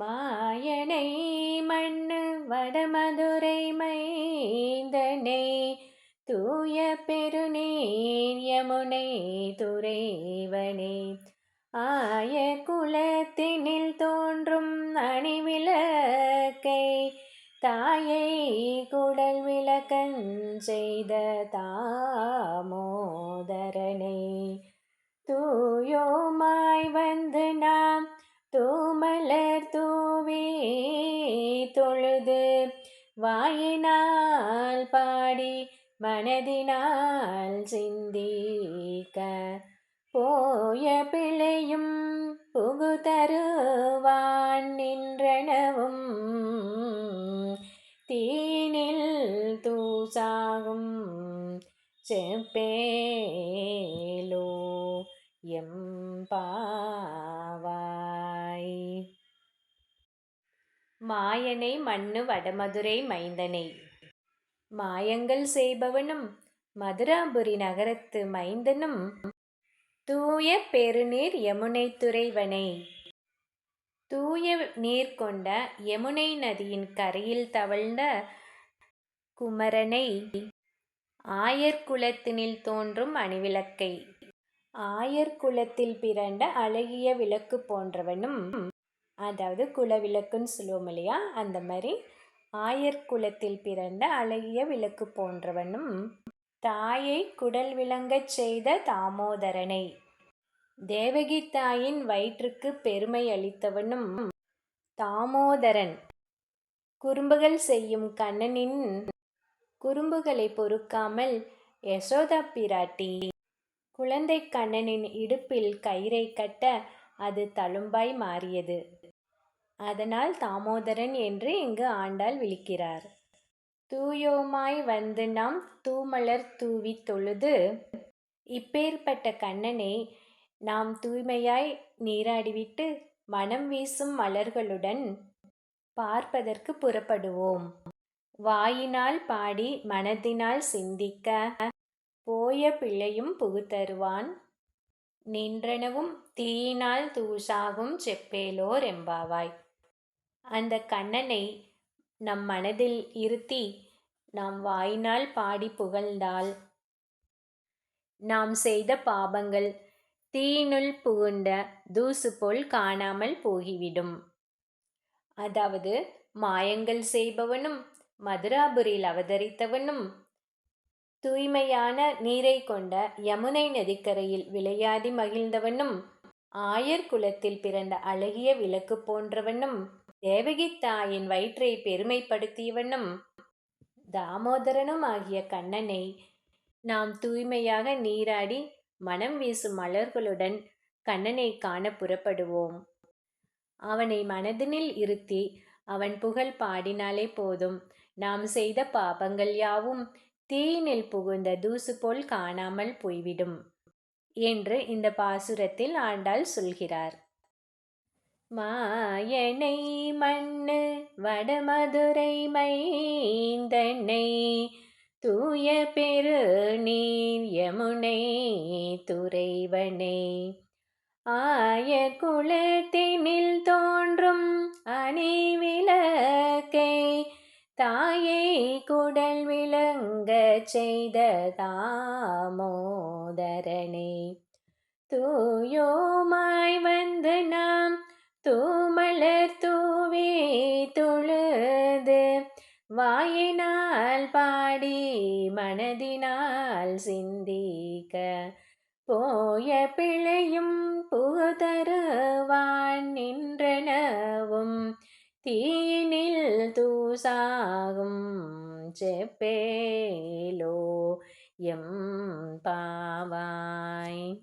மாயனை மண்ணு வடமதுரை மைந்தனை தூய பெருநீர் யமுனை துறைவனே. ஆய குலத்தினில் தோன்றும் அணிவிளக்கை தாயை குடல் விளக்கன் செய்த தாமோதரனை. தூயோமாய் வந்து நாம் தூமலர் தூ தொழுது வாயினால் பாடி மனதினால் சிந்திக்க. போய பிழையும் புகு தருவான் நின்றனவும் தீனில் தூசாகும் செப்பே மாயனை மண்ணு வடமதுரை மைந்தனை. மாயங்கள் செய்பவனும் மதுராபுரி நகரத்து மைந்தனும் தூய பெருநீர் யமுனை துறைவனை. தூய நீர் கொண்ட யமுனை நதியின் கரையில் தவழ்ந்த குமரனை ஆயர் குலத்தினில் தோன்றும் அணிவிளக்கை. ஆயர் குலத்தில் பிறந்த அழகிய விளக்கு போன்றவனும் அதாவது குலவிளக்குன்னு சொல்லுவோம் இல்லையா? அந்த மாதிரி ஆயர் குலத்தில் பிறந்த அழகிய விளக்கு போன்றவனும் தாயை குடல் விளங்கச் செய்த தாமோதரனை தேவகி தாயின் வயிற்றுக்கு பெருமை அளித்தவனும் தாமோதரன். குறும்புகள் செய்யும் கண்ணனின் குறும்புகளை பொறுக்காமல் யசோதா பிராட்டி குழந்தை கண்ணனின் இடுப்பில் கயிறை கட்ட அது தழும்பாய் மாறியது. அதனால் தாமோதரன் என்று இங்கு ஆண்டாள் விழிக்கிறார். தூயோமாய் வந்து நாம் தூமலர் தூவி தொழுது இப்பேற்பட்ட கண்ணனை நாம் தூய்மையாய் நீராடிவிட்டு மனம் வீசும் மலர்களுடன் பார்ப்பதற்கு புறப்படுவோம். வாயினால் பாடி மனதினால் சிந்திக்க போய பிள்ளையும் புகுத்தருவான். நின்றனவும் தீயினால் தூசாகும் செப்பேலோர் எம்பாவாய் அந்த கண்ணனை நம் மனதில் இருத்தி நாம் வாயினால் பாடி புகழ்ந்தால் நாம் செய்த பாபங்கள் தீயினுள் புகுண்ட தூசு போல் காணாமல் போகிவிடும். அதாவது மாயங்கள் செய்பவனும் மதுராபுரியில் அவதரித்தவனும் தூய்மையான நீரை கொண்ட யமுனை நதிக்கரையில் விளையாடி மகிழ்ந்தவனும் ஆயர் குலத்தில் பிறந்த அழகிய விளக்கு போன்றவனும் தேவகி தாயின் வயிற்றை பெருமைப்படுத்தியவனும் தாமோதரனும் ஆகிய கண்ணனை நாம் தூய்மையாக நீராடி மனம் வீசும் மலர்களுடன் கண்ணனை காண புறப்படுவோம். அவனை மனதினில் இருத்தி அவன் புகழ் பாடினாலே போதும். நாம் செய்த பாபங்கள் யாவும் தீயினில் புகுந்த தூசு போல் காணாமல் போய்விடும் என்று இந்த பாசுரத்தில் ஆண்டாள் சொல்கிறார். மாயனை மண்ணு வடமதுரை மைந்தனை தூய பெரு நீர் யமுனை துறைவனை. ஆய குலத்தினில் தோன்றும் அணிவிளக்கை தாயை குடல் விளங்க செய்த தாமோதரனே. தூயோமாய் வந்து நாம் தூமலர் தூவி தொழுது வாயினால் பாடி மனதினால் சிந்திக்க. போய பிழையும் புகுதருவான் நின்றனவும். தீனில் தூசாகும் செப்பேலோ எம் பாவாய்.